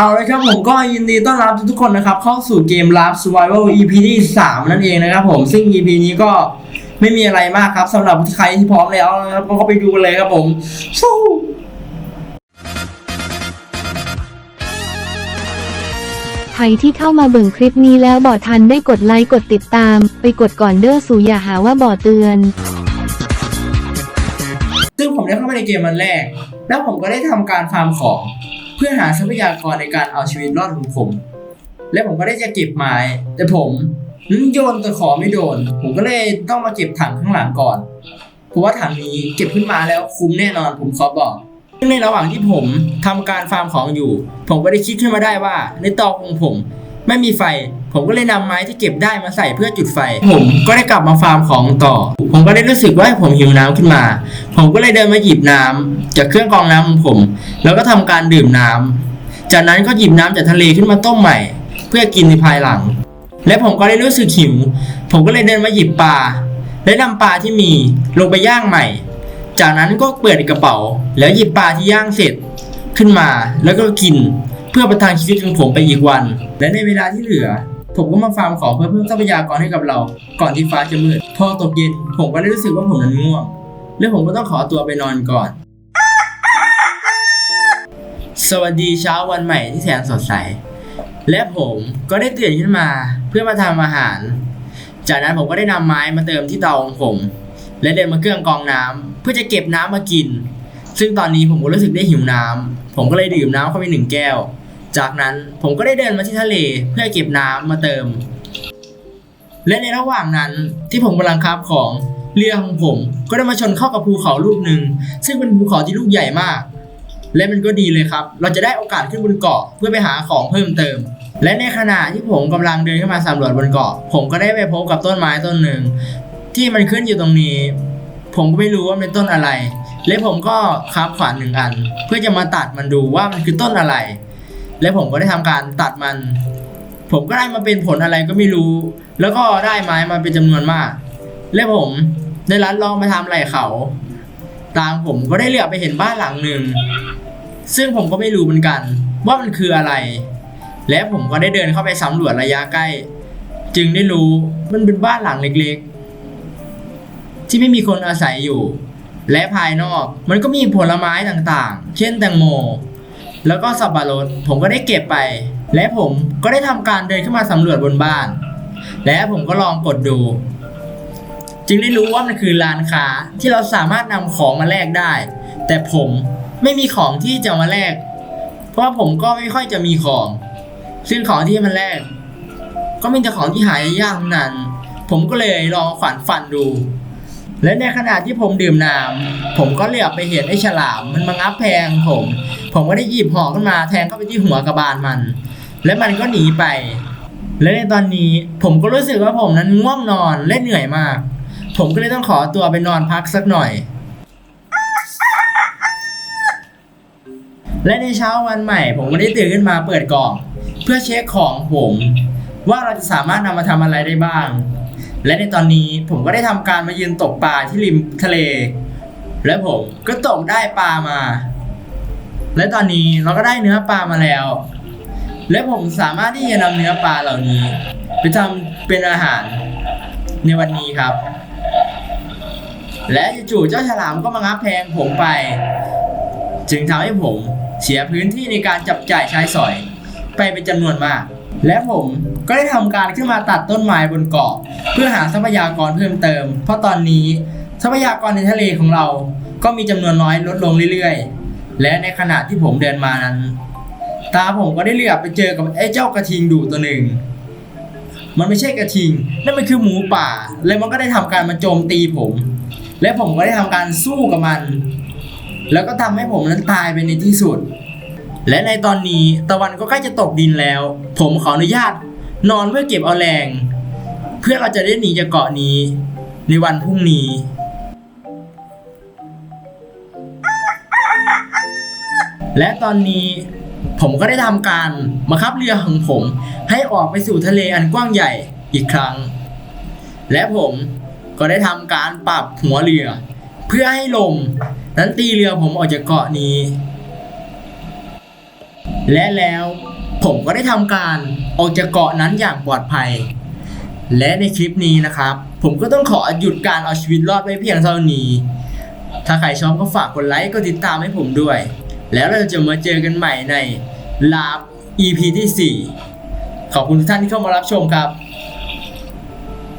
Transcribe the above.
เอาเลยครับผมก็ยินดีต้อนรับทุกๆคนนะครับ เข้าสู่เกม Lab Survival EP ที่3นั่นเองนะครับผมซึ่ง EP นี้ก็ไม่มีอะไรมากครับสำหรับใครที่พร้อมแล้วนะครับก็เข้าไปดูกันเลยครับผมสู้ใครที่เข้ามาเบิ่งคลิปนี้แล้วบ่ทันได้กดไลค์กดติดตาม ไปกดก่อนเด้อสู่อย่าหาว่าบ่เตือน ซึ่งผมได้เข้ามาในเกมวันแรก แล้วผมก็ได้ทำการฟาร์มของ เพื่อหาทรัพยากรในการเอาชีวิตรอดของผม และผมก็ได้จะเก็บไม้ แต่ผมนโยนตะขอไม่โดน ผมก็เลยต้องมาเก็บถังข้างหลังก่อน เพราะว่าถังนี้เก็บขึ้นมาแล้วคุ้มแน่นอนผมขอบอกซึ่งในระหว่างที่ผมทำการฟาร์มของอยู่ ผมก็ได้คิดขึ้นมาได้ว่าในเตอของผม ไม่มีไฟ ผมก็เลยนำไม้ที่เก็บได้มาใส่เพื่อจุดไฟ ผมก็ได้กลับมาฟาร์มของต่อ ผมก็ได้รู้สึกว่าผมหิวน้ำขึ้นมา ผมก็เลยเดินมาหยิบน้ำจากเครื่องกรองน้ำของผม แล้วก็ทำการดื่มน้ำจากนั้นก็หยิบน้ำจากทะเลขึ้นมาต้มใหม่ เพื่อกินในภายหลัง และผมก็ได้รู้สึกหิว ผมก็เลยเดินมาหยิบปลาและนำปลาที่มีลงไปย่างใหม่ จากนั้นก็เปิดกระเป๋า แล้วหยิบปลาที่ย่างเสร็จขึ้นมาแล้วก็กินเพื่อประทังชีวิตของผมไปอีกวัน และในเวลาที่เหลือ ผมก็มาฟาร์มของเพื่อเพิ่มทรัพยากรให้กับเรา ก่อนที่ฟ้าจะมืดพอตกเย็นผมก็ได้รู้สึกว่าผมนั้นง่วง และผมก็ต้องขอตัวไปนอนก่อน สวัสดีเช้าวันใหม่ที่แสนสดใส และผมก็ได้ตื่นขึ้นมาเพื่อมาทำอาหาร จากนั้นผมก็ได้นำไม้มาเติมที่เตาของผม และเดินมาเครื่องกรองน้ำเพื่อจะเก็บน้ำมากินซึ่งตอนนี้ผมก็รู้สึกได้หิวน้ำผมก็เลยดื่มน้ำเข้าไปหนึ่งแก้ว จากนั้นผมก็ได้เดินมาที่ทะเลเพื่อเก็บน้ำมาเติม และในระหว่างนั้นที่ผมกำลังคาบของเรือของผมก็ได้มาชนเข้ากับภูเขาลูกหนึ่งซึ่งเป็นภูเขาที่ลูกใหญ่มาก และมันก็ดีเลยครับ เราจะได้โอกาสขึ้นบนเกาะเพื่อไปหาของเพิ่มเติม และในขณะที่ผมกำลังเดินขึ้นมาสำรวจบนเกาะ ผมก็ได้ไปพบกับต้นไม้ต้นหนึ่ง ที่มันขึ้นอยู่ตรงนี้ ผมก็ไม่รู้ว่าเป็นต้นอะไร และผมก็คาบขวานหนึ่งอัน เพื่อจะมาตัดมันดูว่ามันคือต้นอะไร และผมก็ได้ทำการตัดมัน ผมก็ได้มาเป็นผลอะไรก็ไม่รู้ แล้วก็ได้ไม้มาเป็นจำนวนมาก และผมได้ลัดลองมาทำไรเขา ตามผมก็ได้เหลือบไปเห็นบ้านหลังหนึ่ง ซึ่งผมก็ไม่รู้เหมือนกัน ว่ามันคืออะไร และผมก็ได้เดินเข้าไปสำรวจระยะใกล้ จึงได้รู้มันเป็นบ้านหลังเล็กๆ ที่ไม่มีคนอาศัยอยู่ และภายนอกมันก็มีผลไม้ต่างๆ เช่นแตงโม แล้วก็สับปะรดผมก็ได้เก็บไป และผมก็ได้ทำการเดินขึ้นมาสำรวจบนบ้าน และผมก็ลองกดดู จึงได้รู้ว่ามันคือร้านค้าที่เราสามารถนำของมาแลกได้ แต่ผมไม่มีของที่จะมาแลก เพราะว่าผมก็ไม่ค่อยจะมีของ ซึ่งของที่มันแลกก็มีแต่ของที่หายากนั้น ผมก็เลยลองขวัญฟันดู และในขณะที่ผมดื่มน้ำผมก็เหลือบไปเห็นไอ้ฉลาม มันมางับแพงผม ผมก็ได้หยิบหอกขึ้นมาแทงเข้าไปที่หัวกระบาลมัน และมันก็หนีไป และในตอนนี้ผมก็รู้สึกว่าผมนั้นง่วงนอนและเหนื่อยมาก ผมก็เลยต้องขอตัวไปนอนพักสักหน่อย และในเช้าวันใหม่ ผมก็ได้ตื่นขึ้นมาเปิดกล่อง เพื่อเช็คของผม ว่าเราจะสามารถนำมาทำอะไรได้บ้าง และในตอนนี้ผมก็ได้ทำการมายืนตกปลาที่ริมทะเล และผมก็ตกได้ปลามา และตอนนี้เราก็ได้เนื้อปลามาแล้ว และผมสามารถที่จะนำเนื้อปลาเหล่านี้ ไปทำเป็นอาหารในวันนี้ครับ และจู่ๆเจ้าฉลามก็มางับแพงผมไป จึงทำให้ผมเสียพื้นที่ในการจับจ่ายใช้สอย ไปเป็นจำนวนมาก และผมก็ได้ทำการขึ้นมาตัดต้นไม้บนเกาะ เพื่อหาทรัพยากรเพิ่มเติม เพราะตอนนี้ทรัพยากรในทะเลของเรา ก็มีจำนวนน้อยลดลงเรื่อยๆ และในขณะที่ผมเดินมานั้น ตาผมก็ได้เหลือบไปเจอกับไอ้เจ้ากระทิงดุตัวหนึ่ง มันไม่ใช่กระทิงนั่นมันคือหมูป่า แล้วมันก็ได้ทำการมาโจมตีผม และผมก็ได้ทำการสู้กับมัน แล้วก็ทำให้ผมนั้นตายไปในที่สุด และในตอนนี้ตะวันก็ใกล้จะตกดินแล้ว ผมขออนุญาตนอนเพื่อเก็บเอาแรง เพื่อเราจะได้หนีจากเกาะนี้ ในวันพรุ่งนี้ และตอนนี้ผมก็ได้ทำการบังคับเรือของผม ให้ออกไปสู่ทะเลอันกว้างใหญ่อีกครั้ง และผมก็ได้ทำการปรับหัวเรือ เพื่อให้ลมนั้นตีเรือผมออกจากเกาะนี้ และแล้วผมก็ได้ทำการออกจากเกาะนั้นอย่างปลอดภัย และในคลิปนี้นะครับ ผมก็ต้องขอหยุดการเอาชีวิตรอดไว้เพียงเท่านี้ ถ้าใครชอบก็ฝากกดไลค์กดติดตามให้ผมด้วย แล้วเราจะมาเจอกันใหม่ในลาบ EP ที่ 4 ขอบคุณทุกท่านที่เข้ามารับชมครับ